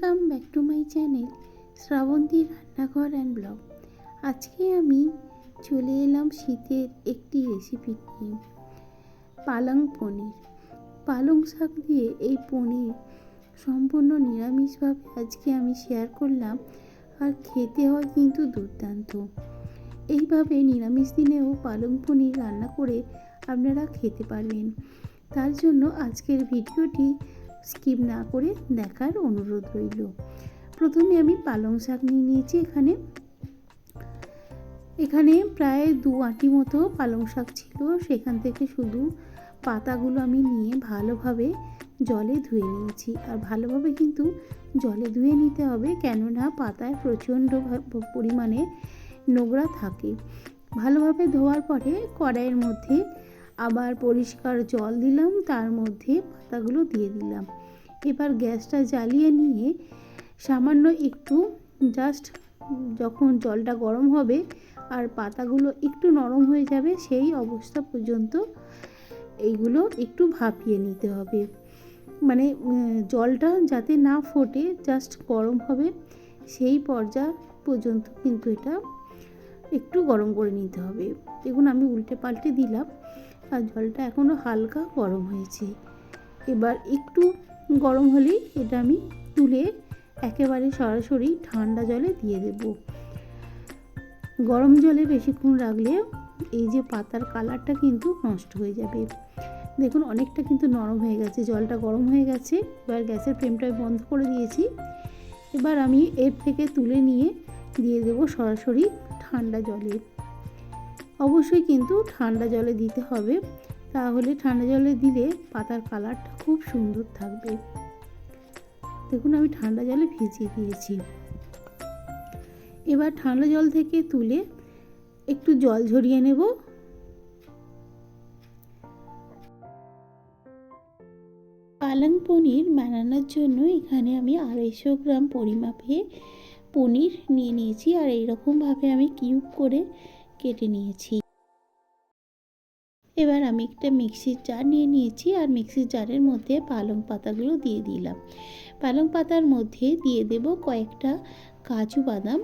Welcome back to my channel Shrabanti রান্নাঘর and blog আজকে আমি চলে এলাম শীতের একটি রেসিপি নিয়ে, পালং পনির। পালং শাক দিয়ে এই পনির সম্পূর্ণ নিরামিষভাবে আজকে আমি শেয়ার করলাম আর খেতে হয় কিন্তু দুর্দান্ত। এইভাবে নিরামিষ দিনেও পালং পনির রান্না করে আপনারা খেতে পারবেন। তার জন্য আজকের ভিডিওটি স্কিপ না করে দেখার অনুরোধ রইল। প্রথমে আমি পালং শাক নিয়ে নিয়েছি এখানে। এখানে প্রায় দু আটি মতো পালং শাক ছিল। সেখান থেকে শুধু পাতাগুলো আমি নিয়ে ভালোভাবে জলে ধুয়ে নিয়েছি। আর ভালোভাবে কিন্তু জলে ধুয়ে নিতে হবে কেননা পাতায় প্রচণ্ড পরিমাণে নোংরা থাকে। ভালোভাবে ধোয়ার পরে কড়াইয়ের মধ্যে আবার পরিষ্কার জল দিলাম, তার মধ্যে পাতাগুলো দিয়ে দিলাম। এবার গ্যাসটা জ্বালিয়ে নিয়ে সামান্য একটু জাস্ট যখন জলটা গরম হবে আর পাতাগুলো একটু নরম হয়ে যাবে, সেই অবস্থা পর্যন্ত এইগুলো একটু ভাপিয়ে নিতে হবে। মানে জলটা যাতে না ফোটে জাস্ট গরম হবে, সেই পর্যায় পর্যন্ত কিন্তু এটা একটু গরম করে নিতে হবে। দেখুন, আমি উল্টে পাল্টে দিলাম। আর জলটা এখনও হালকা গরম হয়েছে। এবার একটু গরম হলেই এটা আমি তুলে একেবারে সরাসরি ঠান্ডা জলে দিয়ে দেব। গরম জলে বেশিক্ষণ রাখলে এই যে পাতার কালারটা কিন্তু নষ্ট হয়ে যাবে। দেখুন, অনেকটা কিন্তু নরম হয়ে গেছে, জলটা গরম হয়ে গেছে। এবার গ্যাসের ফ্লেমটা বন্ধ করে দিয়েছি। এবার আমি এর থেকে তুলে নিয়ে দিয়ে দেব সরাসরি ঠান্ডা জলে। অবশ্যই কিন্তু ঠান্ডা জলে দিতে হবে। তাহলে ঠান্ডা জলে দিলে পাতার কালারটা খুব সুন্দর থাকবে। দেখুন, আমি ঠান্ডা জলে ভিজিয়ে দিয়েছি। এবার ঠান্ডা জল থেকে তুলে একটু জল ঝরিয়ে নেব। পালং পনির বানানোর জন্য এখানে আমি আড়াইশো গ্রাম পরিমাপে পনির নিয়ে নিয়েছি। আর এইরকমভাবে আমি কিউব করে কেটে নিয়েছি। এবার আমি একটা মিক্সির জার নিয়ে নিয়েছি আর মিক্সির জারের মধ্যে পালং পাতাগুলো দিয়ে দিলাম। পালং পাতার মধ্যে দিয়ে দেব কয়েকটা কাজু বাদাম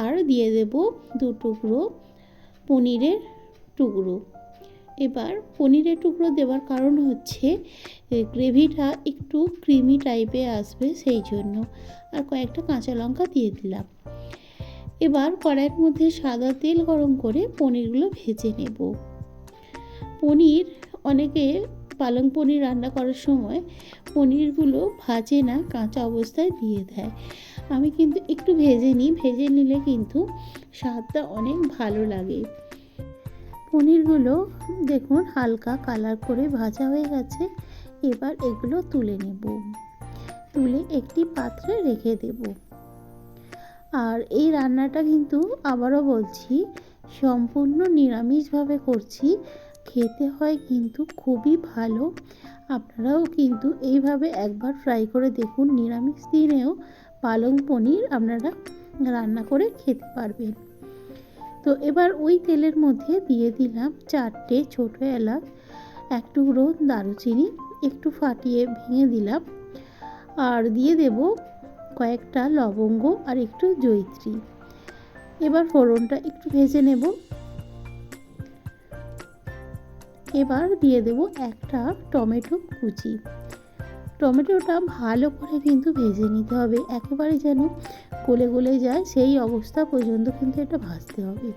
আর দিয়ে দেব দু টুকরো পনিরের টুকরো। এবার পনিরের টুকরো দেওয়ার কারণ হচ্ছে গ্রেভিটা একটু ক্রিমি টাইপে আসবে সেই জন্য। আর কয়েকটা কাঁচা লঙ্কা দিয়ে দিলাম। এবার কড়াইয়ের মধ্যে সাদা তেল গরম করে পনিরগুলো ভেজে নেব। পনির, অনেকে পালং পনির রান্না করার সময় পনিরগুলো ভাজে না, কাঁচা অবস্থায় দিয়ে দেয়। আমি কিন্তু একটু ভেজে নিই, ভেজে নিলে কিন্তু স্বাদটা অনেক ভালো লাগে। পনিরগুলো দেখুন হালকা কালার করে ভাজা হয়ে গেছে, এবার এগুলো তুলে নেব। তুলে একটি পাত্রে রেখে দেব। আর এই রান্নাটা কিন্তু আবারও বলছি, সম্পূর্ণ নিরামিষভাবে করছি। খেতে হয় কিন্তু খুবই ভালো। আপনারাও কিন্তু এইভাবে একবার ফ্রাই করে দেখুন, নিরামিষ দিনেও পালং পনির আপনারা রান্না করে খেতে পারবেন। তো এবার ওই তেলের মধ্যে দিয়ে দিলাম চারটে ছোটো এলাচ, এক টুকরো দারুচিনি, একটু ফাটিয়ে ভেঙে দিলাম। আর দিয়ে দেব কয়েকটা লবঙ্গ আর একটু জৈত্রী এবার ফোড়নটা একটু ভেজে নেব। এবার দিয়ে দেব একটা টমেটো কুচি। টমেটোটা ভালো করে কিন্তু ভেজে নিতে হবে। একেবারে যেন গলে গলে যায়, সেই অবস্থা পর্যন্ত কিন্তু এটা ভাজতে হবে।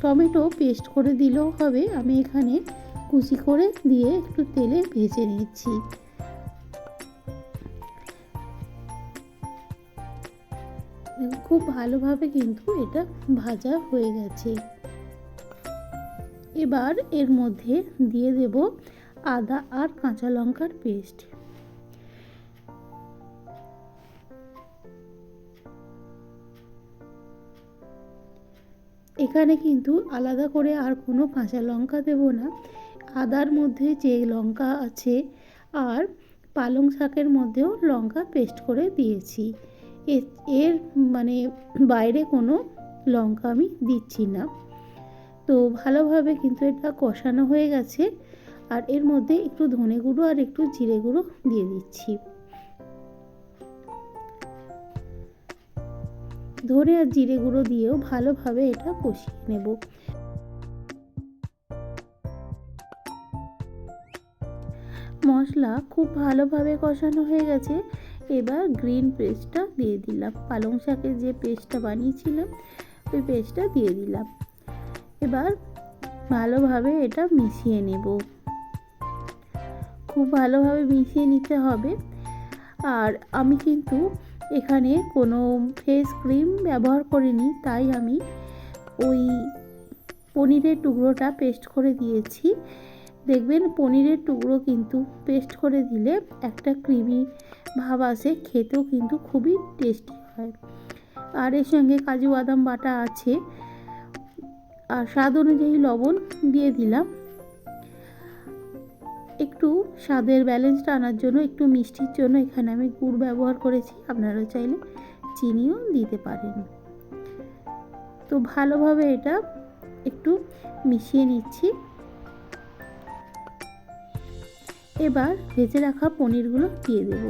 টমেটো পেস্ট করে দিলেও হবে। আমি এখানে কুচি করে দিয়ে একটু তেলে ভেজে নিচ্ছি। খুব ভালোভাবে কিন্তু এটা ভাজা হয়ে গেছে। এবার এর মধ্যে দিয়ে দেব আদা আর কাঁচা লঙ্কার পেস্ট। এখানে কিন্তু আলাদা করে আর কোনো কাঁচা লঙ্কা দেব না। আদার মধ্যে যে লঙ্কা আছে আর পালং শাকের মধ্যেও লঙ্কা পেস্ট করে দিয়েছি। এর মানে বাইরে কোনো লঙ্কা আমি দিচ্ছি না। তো ভালোভাবে কিন্তু এটা কষানো হয়ে গেছে আর এর মধ্যে একটু ধনে গুঁড়ো আর একটু জিরে গুঁড়ো দিয়ে দিচ্ছি। ধনে আর জিরে গুঁড়ো দিয়েও ভালোভাবে এটা কষিয়ে নেব। মশলা খুব ভালোভাবে কষানো হয়ে গেছে। এবার গ্রিন পেস্টটা দিয়ে দিলাম। পালং শাকের যে পেস্টটা বানিয়েছিলাম, ওই পেস্টটা দিয়ে দিলাম। এবার ভালোভাবে এটা মিশিয়ে নেব। খুব ভালোভাবে মিশিয়ে নিতে হবে। আর আমি কিন্তু এখানে কোনো ফেস ক্রিম ব্যবহার করিনি, তাই আমি ওই পনিরের টুকরোটা পেস্ট করে দিয়েছি। দেখবেন পনিরের টুকরো কিন্তু পেস্ট করে দিলে একটা ক্রিমি ভাব আসে, খেতেও কিন্তু খুবই টেস্টি হয়। আর এর সঙ্গে কাজু বাদাম বাটা আছে। আর স্বাদ অনুযায়ী লবণ দিয়ে দিলাম। একটু স্বাদের ব্যালেন্সটা আনার জন্য, একটু মিষ্টির জন্য এখানে আমি গুড় ব্যবহার করেছি। আপনারা চাইলে চিনিও দিতে পারেন। তো ভালোভাবে এটা একটু মিশিয়ে নিচ্ছি। এবার ভেজে রাখা পনিরগুলো দিয়ে দেব।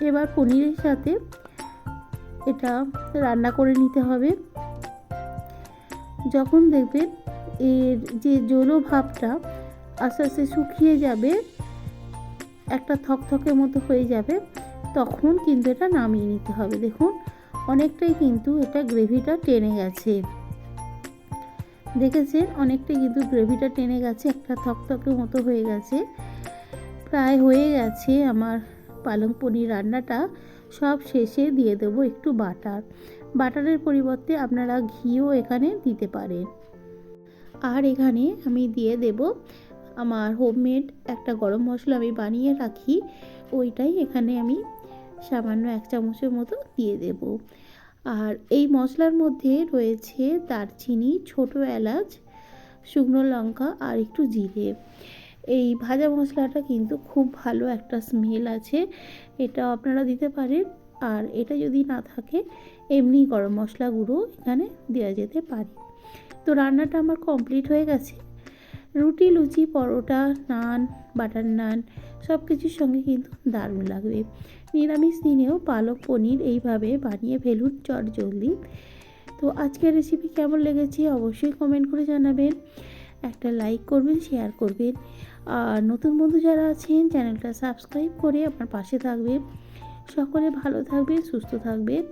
এবার পনিরের সাথে এটা রান্না করে নিতে হবে। যখন দেখবেন এর যে জলো ভাবটা আস্তে আস্তে শুকিয়ে যাবে, একটা থকথকের মতো হয়ে যাবে, তখন কিন্তু এটা নামিয়ে নিতে হবে। দেখুন, অনেকটাই কিন্তু এটা গ্রেভিটা টেনে গেছে। দেখেছেন অনেকটাই কিন্তু গ্রেভিটা টেনে গেছে, একটা থকথকের মতো হয়ে গেছে। প্রায় হয়ে গেছে আমার পালং পনির রান্নাটা। সব শেষে দিয়ে দেবো একটু বাটার। বাটারের পরিবর্তে আপনারা ঘিও এখানে দিতে পারেন। আর এখানে আমি দিয়ে দেব আমার হোমমেড একটা গরম মশলা আমি বানিয়ে রাখি, ওইটাই এখানে আমি সামান্য এক চামচের মতো দিয়ে দেব। আর এই মশলার মধ্যে রয়েছে দারচিনি, ছোটো এলাচ, শুকনো লঙ্কা আর একটু জিরে। এই ভাজা মশলাটা কিন্তু খুব ভালো একটা স্মেল আছে। এটা আপনারা দিতে পারেন। আর এটা যদি না থাকে, এমনি গরম মশলা গুঁড়ো এখানে দেওয়া যেতে পারে। তো রান্নাটা আমার কমপ্লিট হয়ে গেছে। রুটি, লুচি, পরোটা, নান, বাটার নান সব কিছুর সঙ্গে কিন্তু দারুণ লাগবে। নিরামিষ দিনেও পালক পনির এইভাবে বানিয়ে ফেলুন চট জলদি। তো আজকের রেসিপি কেমন লেগেছে অবশ্যই কমেন্ট করে জানাবেন। একটা লাইক করবেন শেয়ার করবেন। আর নতুন বন্ধু যারা আছেন, চ্যানেলটা সাবস্ক্রাইব করে আপনার পাশে থাকবে সকলে ভালো থাকবেন, সুস্থ থাকবেন।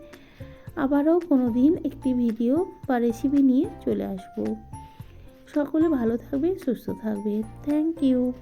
আবারও কোনো দিন একটি ভিডিও বা রেসিপি নিয়ে চলে আসব। সকলে ভালো থাকবে সুস্থ থাকবে থ্যাংক ইউ